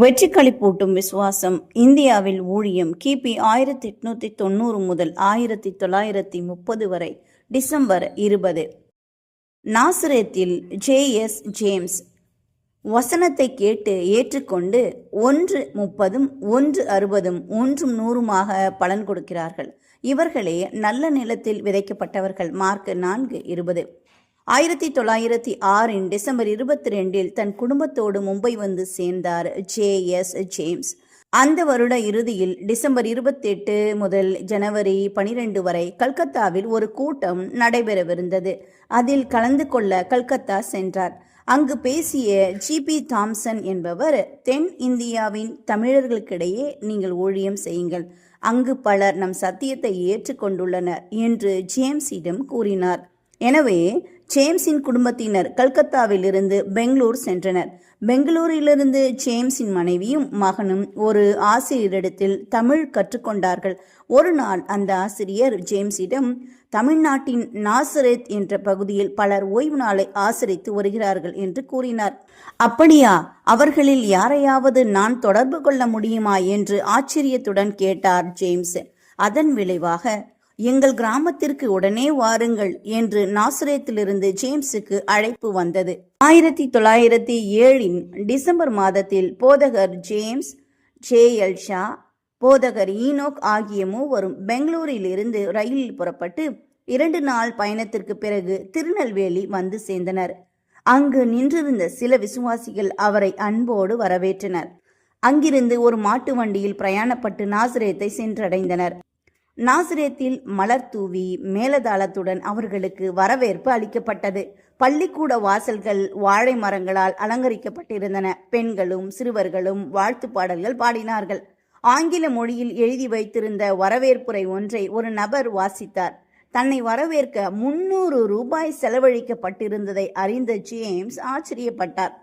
வெற்றிக்களி பூட்டும் விசுவாசம் இந்தியாவில் ஊழியம் கிபி ஆயிரத்தி எட்நூத்தி தொண்ணூறு முதல் ஆயிரத்தி தொள்ளாயிரத்தி முப்பது வரை டிசம்பர் இருபது. நாசிரேத்தில் ஜே எஸ் ஜேம்ஸ் வசனத்தை கேட்டு ஏற்றுக்கொண்டு ஒன்று முப்பதும் ஒன்று அறுபதும் ஒன்றும் நூறுமாக பலன் கொடுக்கிறார்கள். இவர்களே நல்ல நிலத்தில் விதைக்கப்பட்டவர்கள். மார்க் நான்கு இருபது. ஆயிரத்தி தொள்ளாயிரத்தி ஆறின் டிசம்பர் இருபத்தி ரெண்டில் தன் குடும்பத்தோடு மும்பை வந்து சேர்ந்தார் ஜே எஸ் ஜேம்ஸ். அந்த வருட இறுதியில் டிசம்பர் இருபத்தி எட்டு முதல் ஜனவரி பனிரெண்டு வரை கல்கத்தாவில் ஒரு கூட்டம் நடைபெறவிருந்தது. அதில் கலந்து கொள்ள கல்கத்தா சென்றார். அங்கு பேசிய ஜிபி தாம்சன் என்பவர் தென் இந்தியாவின் தமிழர்களுக்கிடையே நீங்கள் ஊழியம் செய்யுங்கள். அங்கு பலர் நம் சத்தியத்தை ஏற்றுக்கொண்டுள்ளனர் என்று ஜேம்ஸிடம் கூறினார். எனவே ஜேம்ஸின் குடும்பத்தினர் கல்கத்தாவிலிருந்து பெங்களூர் சென்றனர். பெங்களூரிலிருந்து ஜேம்ஸின் மனைவியும் மகனும் ஒரு ஆசிரியரிடத்தில் தமிழ் கற்றுக்கொண்டார்கள். ஒரு நாள் அந்த ஆசிரியர் ஜேம்ஸிடம் தமிழ்நாட்டின் நாசரேத் என்ற பகுதியில் பலர் ஓய்வு நாளை ஆசரித்து வருகிறார்கள் என்று கூறினார். அப்படியா? அவர்களில் யாரையாவது நான் தொடர்பு கொள்ள முடியுமா? என்று ஆச்சரியத்துடன் கேட்டார் ஜேம்ஸ். அதன் விளைவாக எங்கள் கிராமத்திற்கு உடனே வாருங்கள் என்று நாசுரேத்திலிருந்து ஜேம்ஸுக்கு அழைப்பு வந்தது. ஆயிரத்தி தொள்ளாயிரத்தி ஏழின் டிசம்பர் மாதத்தில் போதகர் ஜேம்ஸ் ஜே எல் ஷா போதகர் ஈனோக் ஆகிய மூவரும் பெங்களூரில் இருந்து ரயிலில் புறப்பட்டு இரண்டு நாள் பயணத்திற்கு பிறகு திருநெல்வேலி வந்து சேர்ந்தனர். அங்கு நின்றிருந்த சில விசுவாசிகள் அவரை அன்போடு வரவேற்றனர். அங்கிருந்து ஒரு மாட்டு வண்டியில் பிரயாணப்பட்டு நாசிரேத்தை சென்றடைந்தனர். நாசிரேத்தில் மலர் தூவி மேலதாளத்துடன் அவர்களுக்கு வரவேற்பு அளிக்கப்பட்டது. பள்ளிக்கூட வாசல்கள் வாழை மரங்களால் அலங்கரிக்கப்பட்டிருந்தன. பெண்களும் சிறுவர்களும் வாழ்த்து பாடல்கள் பாடினார்கள். ஆங்கில மொழியில் எழுதி வைத்திருந்த வரவேற்புரை ஒன்றை ஒரு நபர் வாசித்தார். தன்னை வரவேற்க முன்னூறு ரூபாய் செலவழிக்கப்பட்டிருந்ததை அறிந்த ஜேம்ஸ் ஆச்சரியப்பட்டார்.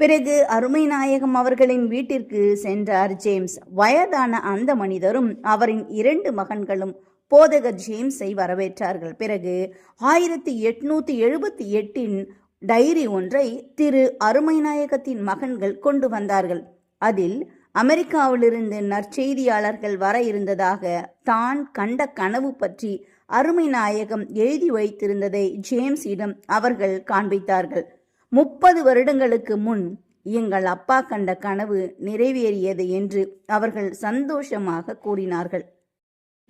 பிறகு அருமை நாயகம் அவர்களின் வீட்டிற்கு சென்றார் ஜேம்ஸ். வயதான அந்த மனிதரும் அவரின் இரண்டு மகன்களும் போதகர் ஜேம்ஸை வரவேற்றார்கள். பிறகு ஆயிரத்தி எட்நூத்தி எழுபத்தி எட்டின் டைரி ஒன்றை திரு அருமைநாயகத்தின் மகன்கள் கொண்டு வந்தார்கள். அதில் அமெரிக்காவிலிருந்து நற்செய்தியாளர்கள் வர இருந்ததாக தான் கண்ட கனவு பற்றி அருமை நாயகம் எழுதி வைத்திருந்ததை ஜேம்ஸிடம் அவர்கள் காண்பித்தார்கள். முப்பது வருடங்களுக்கு முன் எங்கள் அப்பா கண்ட கனவு நிறைவேறியது என்று அவர்கள் சந்தோஷமாக கூறினார்கள்.